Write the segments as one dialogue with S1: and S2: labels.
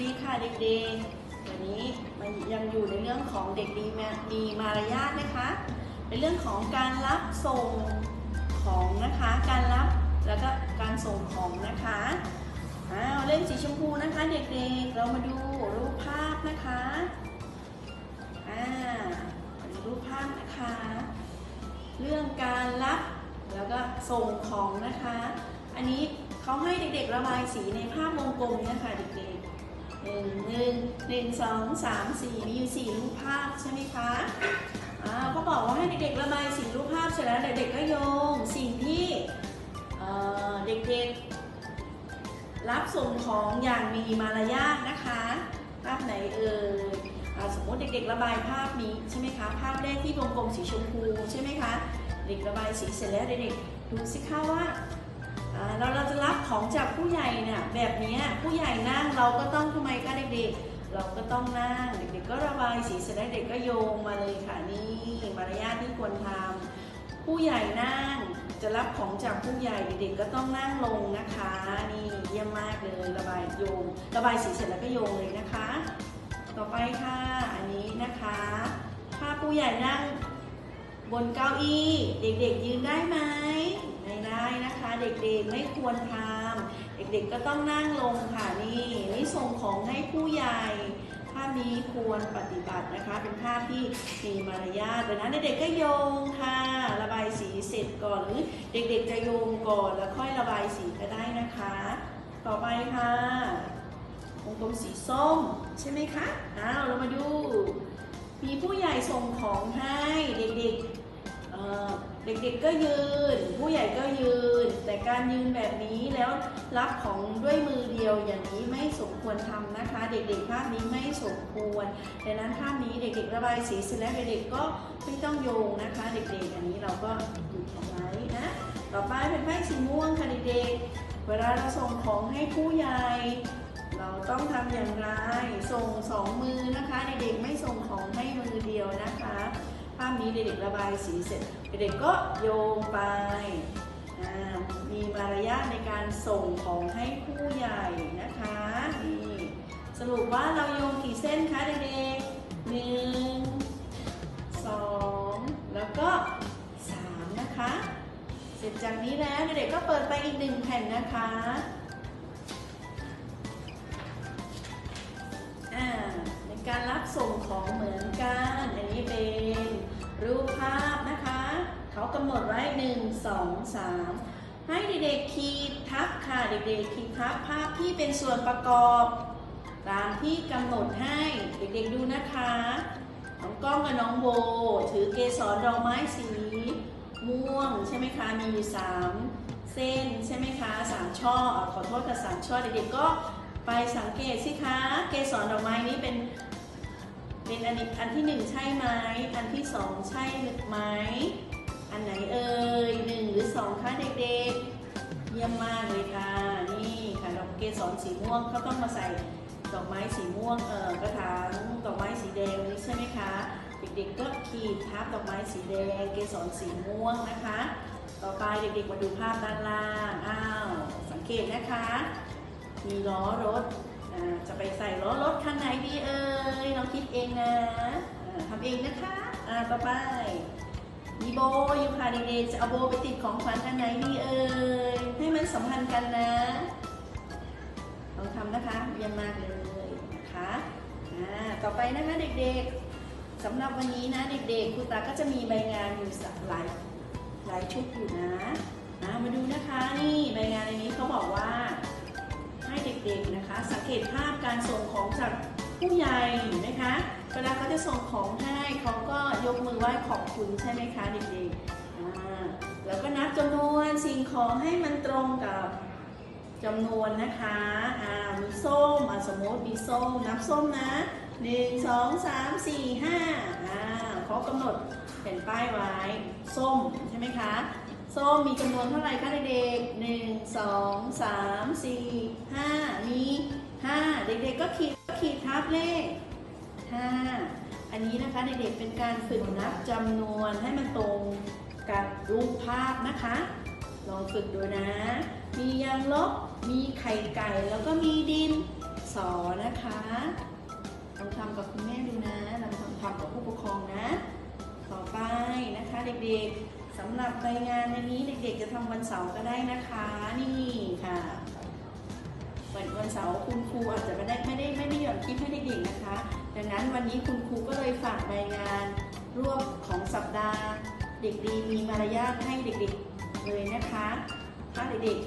S1: ดีค่ะเด็กๆ วันนี้มันยังอยู่ในเรื่องของเด็กดีมีมารยาทนะคะ ในเรื่องของการรับส่งของนะคะ การรับแล้วก็การส่งของนะคะอ้าวเล่นสีชมพูนะคะ เด็กๆ เรามาดูรูปภาพนะคะอ่ารูปภาพนะคะ เรื่องการรับแล้วก็ส่งของนะคะ อันนี้เขาให้เด็กๆระบายสีในภาพวงกลมเนี่ยค่ะเด็กๆ หนึ่งหนึ่งหนึ่งสองสามสี่มีอยู่สี่รูปภาพใช่ไหมคะอ่าเขาบอกว่าให้เด็กๆระบายสีรูปภาพเสร็จแล้วเด็กๆก็โยงสิ่งที่เด็กๆ รับส่งของอย่างมีมารยาทนะคะ ภาพไหนเอ่ยอ่าสมมติเด็กๆ ระบายภาพนี้ใช่ไหมคะภาพแรกที่วงกลมสีชมพูใช่ไหมคะเด็กระบายสีเสร็จแล้วเด็กๆดูสิคะว่าเราเราจะรับของจาก เนี่ยแบบนี้ผู้ใหญ่นั่งเราก็ต้องทำไมคะเด็กๆ เราก็ต้องนั่งเด็กๆก็ระบายสีเสร็จแล้วเด็กก็โยงมาเลยค่ะนี่มารยาทที่ควรทำผู้ใหญ่นั่งจะรับของจากผู้ใหญ่เด็กๆก็ต้องนั่งลงนะคะนี่เยี่ยมมากเลยระบายโยง ระบายสีเสร็จแล้วก็โยงเลยนะคะ ต่อไปค่ะอันนี้นะคะ ถ้าผู้ใหญ่นั่งบนเก้าอี้ เด็กๆยืนได้ไหมไม่ได้นะคะ เด็กๆไม่ควรทำ ด็กๆก็ต้องนั่งลงค่ะนี่นี่ส่งของให้ผู้ใหญ่ภาพนี้ควรปฏิบัตินะคะ เป็นภาที่มีมารยาทดังนั้นเด็กๆก็โยงค่ะ ระบายสีเสร็จก่อนหรือเด็กๆจะโยงก่อนแล้วค่อยระบายสีก็ได้นะคะ ต่อไปค่ะวงกลมสีส้มใช่ไหมคะอ้าวเรามาดู มีผู้ใหญ่ส่งของให้เด็กๆ เด็กๆก็ยืน ผู้ใหญ่ก็ยืน แต่การยืนแบบนี้แล้วรับของด้วยมือเดียวอย่างนี้ไม่สมควรทำนะคะ เด็กๆภาพนี้ไม่สมควรดังนั้นภาพนี้เด็กๆระบายสีเสร็จแล้วเด็กๆก็ไม่ต้องโยงนะคะ เด็กๆอันนี้เราก็หยุดเอาไว้นะต่อไปเป็นไพ่สีม่วงค่ะเด็กๆเวลาเราส่งของให้ผู้ใหญ่ เราต้องทำอย่างไร ส่งสองมือนะคะ เด็กๆไม่ส่ง นี้เด็กๆระบายสีเสร็จ เด็กๆก็โยงไป มีมารยาทในการส่งของให้ผู้ใหญ่นะคะนี่สรุปว่าเราโยงกี่เส้นคะเด็กๆหนึ่งสองแล้วก็สามนะคะ เสร็จจากนี้แล้วเด็กๆก็เปิดไปอีกหนึ่งแผ่นนะคะอ่าในการรับส่งของเหมือนำหนดไว้ 1 2 3 ให้เด็กๆขีดทับค่ะ เด็กๆขีดทับภาพที่เป็นส่วนประกอบ ตามที่กำหนดให้เด็กๆ ดูนะคะ น้องก้องกับน้องโบ ถือเกสรดอกไม้สี ม่วงใช่ไหมคะ มีอยู่สามเส้นใช่ไหมคะสามช่อ ขอโทษกับสามช่อ เด็กๆ ก็ไปสังเกตสิคะ เกสรดอกไม้นี้เป็นเป็นอันอันที่หนึ่งใช่ไหม อันที่สองใช่ไหม อันไหนเอ่ยหนึ่งหรือสองคะเด็กๆ เยี่ยมมากเลยค่ะ นี่ค่ะดอกเกสรสีม่วงเขาต้องมาใส่ดอกไม้สีม่วงเอ่อกระถางดอกไม้สีแดงนี้ใช่ไหมคะ เด็กๆก็ขีดทับดอกไม้สีแดง เกสรสีม่วงนะคะ ต่อไปเด็กๆมาดูภาพด้านล่างอ้าวสังเกตนะคะ มีล้อรถจะไปใส่ล้อรถคันไหนดีเอ่ยลองคิดเองนะทำเองนะคะอ่าต่อไป มีโบอยู่ค่ะเด็กๆจะเอาโบไปติดของขวัญอันไหนดีเอ่ยให้มันสัมพันธ์กันนะลองทำนะคะเยี่ยมมากเลยนะคะต่อไปนะคะเด็กๆสำหรับวันนี้นะเด็กๆครูตาก็จะมีใบงานอยู่สักหลายหลายชุดอยู่นะอ่ามาดูนะคะนี่ใบงานในนี้เขาบอกว่าให้เด็กๆนะคะ สังเกตภาพการส่งของจาก ผู้ใหญ่นะคะเวลาเขาจะส่งของให้เขาก็ยกมือไหว้ขอบคุณใช่ไหมคะเด็กๆแล้วก็นับจำนวนสิ่งของให้มันตรงกับจำนวนนะคะอ่ามีส้มอะสมมติมีส้มนับส้มนะหนึ่งสองสามสี่ห้าเขากำหนดแผ่นป้ายไว้ ส้มใช่ไหมคะ ส้มมีจำนวนเท่าไหร่คะเด็กๆหนึ่งสองสามสี่ห้ามีห้าเด็กๆก็ขีด ขีดทับเลขห้าอันนี้นะคะเด็กๆเป็นการฝึกนับจำนวนให้มันตรงกับรูปภาพนะคะ ลองฝึกดูนะ มียางลบ มีไข่ไก่ แล้วก็มีดินสอนะคะลองทำกับคุณแม่ดูนะลองทำทำกับผู้ปกครองนะ ต่อไปนะคะเด็กๆสำหรับใบงานในนี้เด็กๆจะทำวันเสาร์ก็ได้นะคะ นี่ค่ะ วันวันเสาร์คุณครูอาจจะไม่ได้ไม่ได้ไม่ได้หย่อนคลิปให้เด็กๆนะคะ ดังนั้นวันนี้คุณครูก็เลยฝากใบงานรวมของสัปดาห์ เด็กดีมีมารยาทให้เด็กๆเลยนะคะ ถ้าเด็ก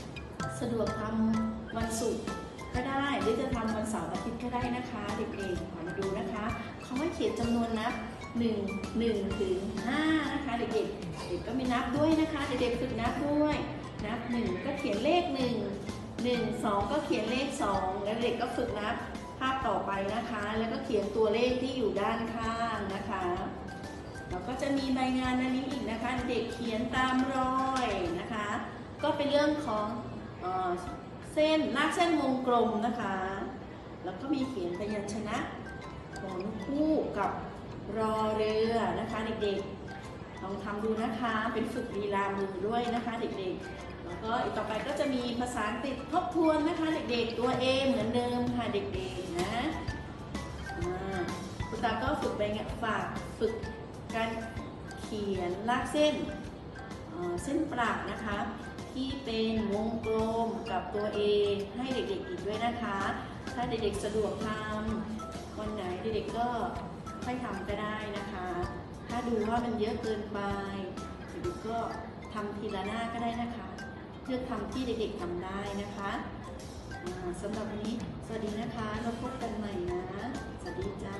S1: ๆ สะดวกทำวันศุกร์ก็ได้หรือจะทำวันเสาร์อาทิตย์ก็ได้นะคะ เด็กๆขอมาดูนะคะเขาให้เขียนจำนวนนับ1 1ถึง5นะคะเด็กๆเด็กก็มีนับด้วยนะคะ เด็กๆฝึกนับด้วยนับ 1 ก็เขียนเลข 1 1 2 ก็เขียนเลข 2 แล้วเด็กก็ฝึกนับภาพต่อไปนะคะ แล้วก็เขียนตัวเลขที่อยู่ด้านข้างนะคะแล้วก็จะมีใบงานอันนี้อีกนะคะ เด็กเขียนตามรอยนะคะ ก็เป็นเรื่องของเออเส้นลากเส้นวงกลมนะคะ แล้วก็มีเขียนพยัญชนะผลคู่กับรอเรือนะคะ เด็กๆลองทำดูนะคะเป็นฝึกลีลามือด้วยนะคะ เด็กๆ แล้วก็อีกต่อไปก็จะมีภาษาอังกฤษทบทวนนะคะเด็กๆตัว A เหมือนเดิมค่ะเด็กๆนะอ่าคุณตาก็ฝึกไปเงี้ยฝากฝึกการเขียนลากเส้นเเส้นประนะคะที่เป็นวงกลมกับตัว A ให้เด็กๆอีกด้วยนะคะ ถ้าเด็กๆสะดวกทำวันไหนเด็กๆก็ค่อยทำก็ได้นะคะ ถ้าดูว่ามันเยอะเกินไปเด็กๆก็ทำทีละหน้าก็ได้นะคะ เลือกทำที่เด็กๆทำได้นะคะสำหรับวันนี้ สวัสดีนะคะแล้วพบกันใหม่นะ สวัสดีจ้า